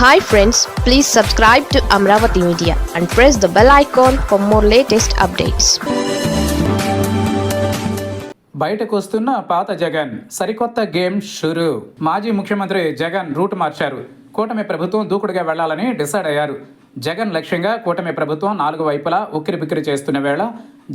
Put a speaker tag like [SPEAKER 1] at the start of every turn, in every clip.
[SPEAKER 1] Hi friends please subscribe to Amaravati media and press the bell icon for more latest updates
[SPEAKER 2] బయటకు వస్తున్న పాత జగన్ సరికొత్త game షురు. మాజీ ముఖ్యమంత్రి జగన్ రూట్ మార్చారు. కూటమి ప్రభుత్వం దూకుడుగా వెళ్ళాలని డిసైడ్ అయ్యారు. జగన్ లక్ష్యంగా కూటమి ప్రభుత్వం నాలుగు వైపులా ఉక్కిరి బిక్కిరి చేస్తున్న వేళ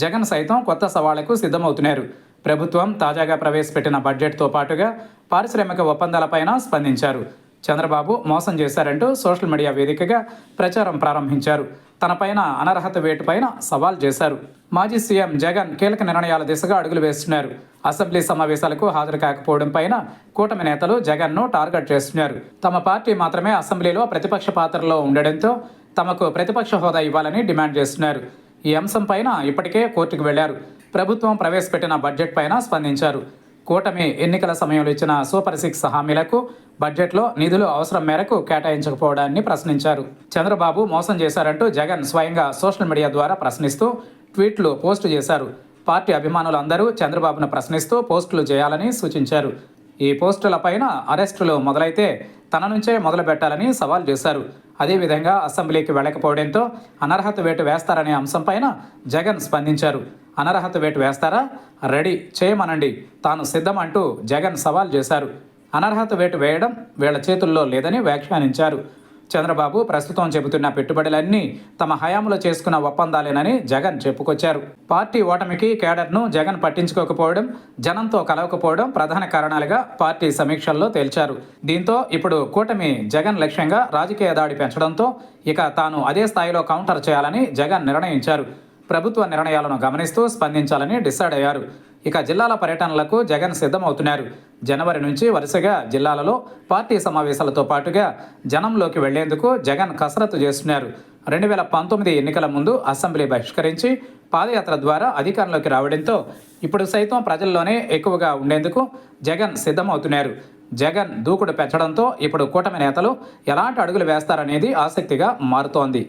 [SPEAKER 2] జగన్ సైతం కొత్త సవాళ్ళకు సిద్ధమవుతున్నారు. ప్రభుత్వం తాజాగా ప్రవేశపెట్టిన బడ్జెట్తో పాటుగా పారిశ్రామిక ఒప్పందాలపైన స్పందించారు. చంద్రబాబు మోసం చేశారంటూ సోషల్ మీడియా వేదికగా ప్రచారం ప్రారంభించారు. తనపైన అనర్హత వేటుపైన సవాల్ చేశారు. మాజీ సీఎం జగన్ కీలక నిర్ణయాల దిశగా అడుగులు వేస్తున్నారు. అసెంబ్లీ సమావేశాలకు హాజరు కాకపోవడం పైన కూటమి నేతలు జగన్ను టార్గెట్ చేస్తున్నారు. తమ పార్టీ మాత్రమే అసెంబ్లీలో ప్రతిపక్ష పాత్రలో ఉండడంతో తమకు ప్రతిపక్ష హోదా ఇవ్వాలని డిమాండ్ చేస్తున్నారు. ఈ అంశం పైన ఇప్పటికే కోర్టుకు వెళ్ళారు. ప్రభుత్వం ప్రవేశపెట్టిన బడ్జెట్ పైన స్పందించారు. కూటమి ఎన్నికల సమయంలో ఇచ్చిన సూపర్ సిక్స్ హామీలకు బడ్జెట్లో నిధులు అవసరం మేరకు కేటాయించకపోవడాన్ని ప్రశ్నించారు. చంద్రబాబు మోసం చేశారంటూ జగన్ స్వయంగా సోషల్ మీడియా ద్వారా ప్రశ్నిస్తూ ట్వీట్లు పోస్టు చేశారు. పార్టీ అభిమానులందరూ చంద్రబాబును ప్రశ్నిస్తూ పోస్టులు చేయాలని సూచించారు. ఈ పోస్టులపైన అరెస్టులు మొదలైతే తన నుంచే మొదలుపెట్టాలని సవాల్ చేశారు. అదేవిధంగా అసెంబ్లీకి వెళ్ళకపోవడంతో అనర్హత వేటు వేస్తారనే అంశంపైన జగన్ స్పందించారు. అనర్హత వేటు వేస్తారా? రెడీ చేయమనండి. తాను సిద్ధం అంటూ జగన్ సవాల్ చేశారు. అనర్హత వేటు వేయడం వీళ్ళ చేతుల్లో లేదని వ్యాఖ్యానించారు. చంద్రబాబు ప్రస్తుతం చెబుతున్న పెట్టుబడులన్నీ తమ హయాంలో చేసుకున్న ఒప్పందాలేనని జగన్ చెప్పుకొచ్చారు. పార్టీ ఓటమికి కేడర్ను జగన్ పట్టించుకోకపోవడం జనంతో కలవకపోవడం ప్రధాన కారణాలుగా పార్టీ సమీక్షల్లో తేల్చారు. దీంతో ఇప్పుడు కూటమి జగన్ లక్ష్యంగా రాజకీయ దాడి పెంచడంతో ఇక తాను అదే స్థాయిలో కౌంటర్ చేయాలని జగన్ నిర్ణయించారు. ప్రభుత్వ నిర్ణయాలను గమనిస్తూ స్పందించాలని డిసైడ్ అయ్యారు. ఇక జిల్లాల పర్యటనలకు జగన్ సిద్ధమవుతున్నారు. జనవరి నుంచి వరుసగా జిల్లాలలో పార్టీ సమావేశాలతో పాటుగా జనంలోకి వెళ్ళేందుకు జగన్ కసరత్తు చేస్తున్నారు. రెండు వేల పంతొమ్మిది ఎన్నికల ముందు అసెంబ్లీ బహిష్కరించి పాదయాత్ర ద్వారా అధికారంలోకి రావడంతో ఇప్పుడు సైతం ప్రజల్లోనే ఎక్కువగా ఉండేందుకు జగన్ సిద్ధమవుతున్నారు. జగన్ దూకుడు పెంచడంతో ఇప్పుడు కూటమి నేతలు ఎలాంటి అడుగులు వేస్తారనేది ఆసక్తిగా మారుతోంది.